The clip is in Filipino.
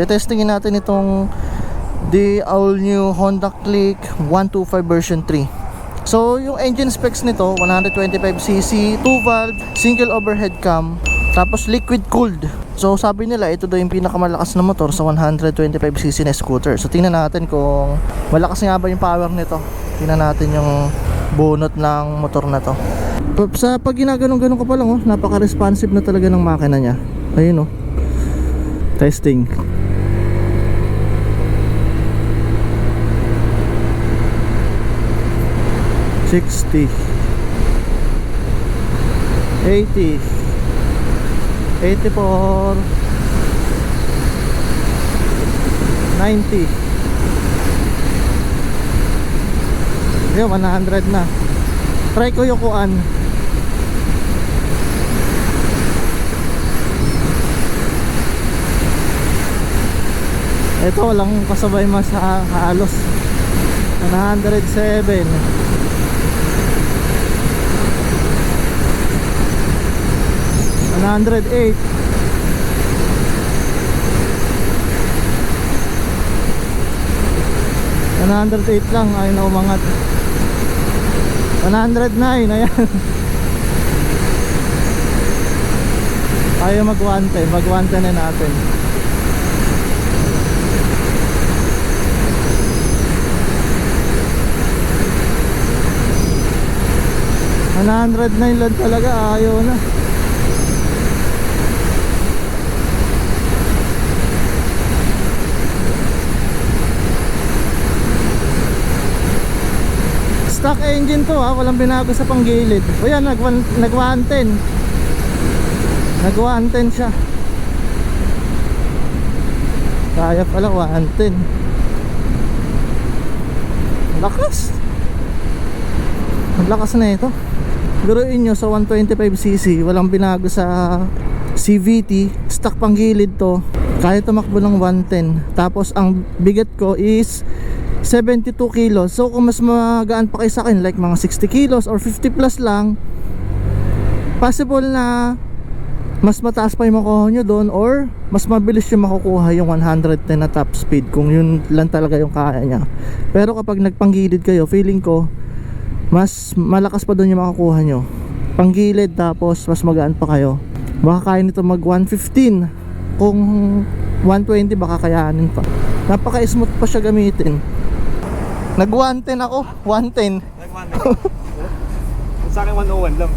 Tetestingin natin itong the all new Honda Click 125 version 3. So, yung engine specs nito, 125cc, 2 valve, single overhead cam, tapos liquid cooled. So, sabi nila, ito daw yung pinakamalakas na motor sa 125cc na scooter. So, tingnan natin kung malakas nga ba yung power nito. Tingnan natin yung bunot ng motor na to. Sa pag ginaganon-ganon ko pa lang, oh, napaka-responsive na talaga ng makina niya. Ayun, oh. Testing. Sixty, eighty, eighty-four, ninety. Ayun, 100 na. Try ko yung kuan. Ito walang kasabay mas ha halos 107 108 108 lang ay na umangat. 109 ayan. Ayaw mag 110 mag 110 na natin. Hundred nine lang talaga ayaw na Stock engine to ha, walang binago sa panggilid. O yan, nag, nag 110. Nag 110 siya. Kaya pala 110. Lakas. Ang lakas na ito. Biruin nyo sa 125cc, walang binago sa CVT. Stock panggilid to. Kaya tumakbo ng 110. Tapos ang bigat ko is 72 kilos. So kung mas magaan pa kayo sa akin like mga 60 kilos or 50 plus lang, possible na mas mataas pa yung makuha nyo doon or mas mabilis yung makukuha yung 110 na top speed kung yun lang talaga yung kaya niya. Pero kapag nagpanggilid kayo, feeling ko mas malakas pa doon yung makukuha nyo. Panggilid tapos mas magaan pa kayo. Baka kaya nito mag 115 kung 120 baka kayanin pa. Napaka smooth pa siya gamitin. Nag 110 ako, 110. Sa akin 101 lang.